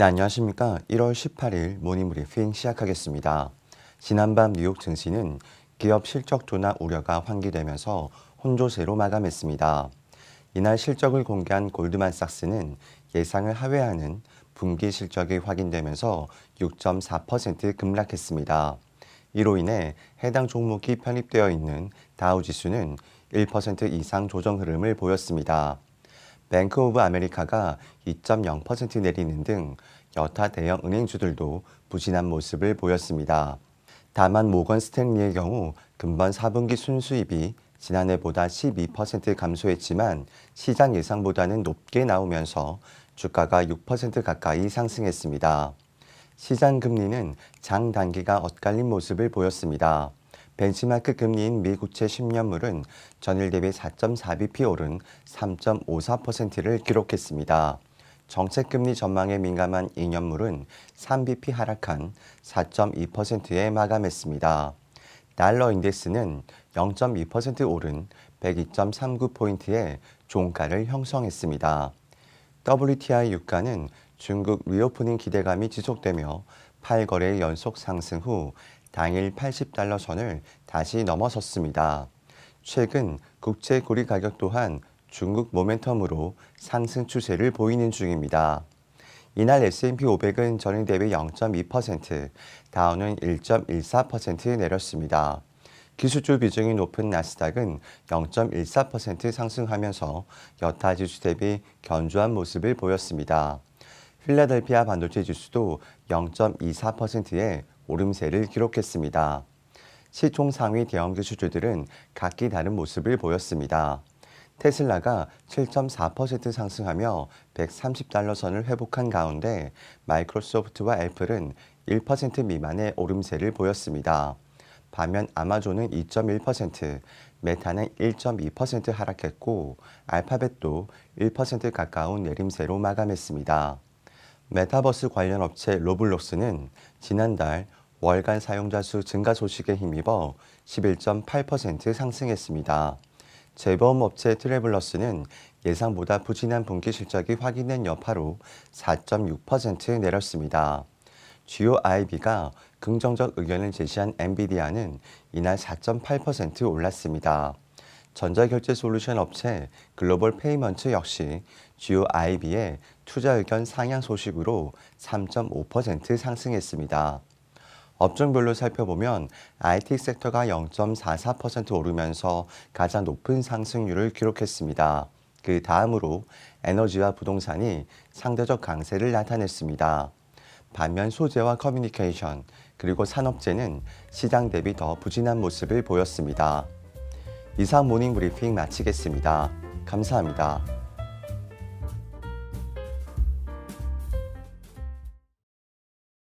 네, 안녕하십니까. 1월 18일 모닝 브리핑 시작하겠습니다. 지난밤 뉴욕 증시는 기업 실적 둔화 우려가 환기되면서 혼조세로 마감했습니다. 이날 실적을 공개한 골드만삭스는 예상을 하회하는 분기 실적이 확인되면서 6.4% 급락했습니다. 이로 인해 해당 종목이 편입되어 있는 다우 지수는 1% 이상 조정 흐름을 보였습니다. 뱅크 오브 아메리카가 2.0% 내리는 등 여타 대형 은행주들도 부진한 모습을 보였습니다. 다만 모건 스탠리의 경우 금번 4분기 순수입이 지난해보다 12% 감소했지만 시장 예상보다는 높게 나오면서 주가가 6% 가까이 상승했습니다. 시장 금리는 장 단기가 엇갈린 모습을 보였습니다. 벤치마크 금리인 미 국채 10년물은 전일 대비 4.4bp 오른 3.54%를 기록했습니다. 정책금리 전망에 민감한 2년물은 3bp 하락한 4.2%에 마감했습니다. 달러 인덱스는 0.2% 오른 102.39포인트의 종가를 형성했습니다. WTI 유가는 중국 리오프닝 기대감이 지속되며 8거래 연속 상승 후 당일 80달러 선을 다시 넘어섰습니다. 최근 국제 고리 가격 또한 중국 모멘텀으로 상승 추세를 보이는 중입니다. 이날 S&P 500은 전일 대비 0.2%, 다우는 1.14% 내렸습니다. 기술주 비중이 높은 나스닥은 0.14% 상승하면서 여타 지수 대비 견조한 모습을 보였습니다. 필라델피아 반도체 지수도 0.24%의 오름세를 기록했습니다. 시총 상위 대형 기술주들은 각기 다른 모습을 보였습니다. 테슬라가 7.4% 상승하며 130달러 선을 회복한 가운데 마이크로소프트와 애플은 1% 미만의 오름세를 보였습니다. 반면 아마존은 2.1%, 메타는 1.2% 하락했고 알파벳도 1% 가까운 내림세로 마감했습니다. 메타버스 관련 업체 로블록스는 지난달 월간 사용자 수 증가 소식에 힘입어 11.8% 상승했습니다. 재보험 업체 트래블러스는 예상보다 부진한 분기 실적이 확인된 여파로 4.6% 내렸습니다. 주요 IB가 긍정적 의견을 제시한 엔비디아는 이날 4.8% 올랐습니다. 전자결제 솔루션 업체 글로벌 페이먼트 역시 주요 IB의 투자 의견 상향 소식으로 3.5% 상승했습니다. 업종별로 살펴보면 IT 섹터가 0.44% 오르면서 가장 높은 상승률을 기록했습니다. 그 다음으로 에너지와 부동산이 상대적 강세를 나타냈습니다. 반면 소재와 커뮤니케이션 그리고 산업재는 시장 대비 더 부진한 모습을 보였습니다. 이상 모닝 브리핑 마치겠습니다. 감사합니다.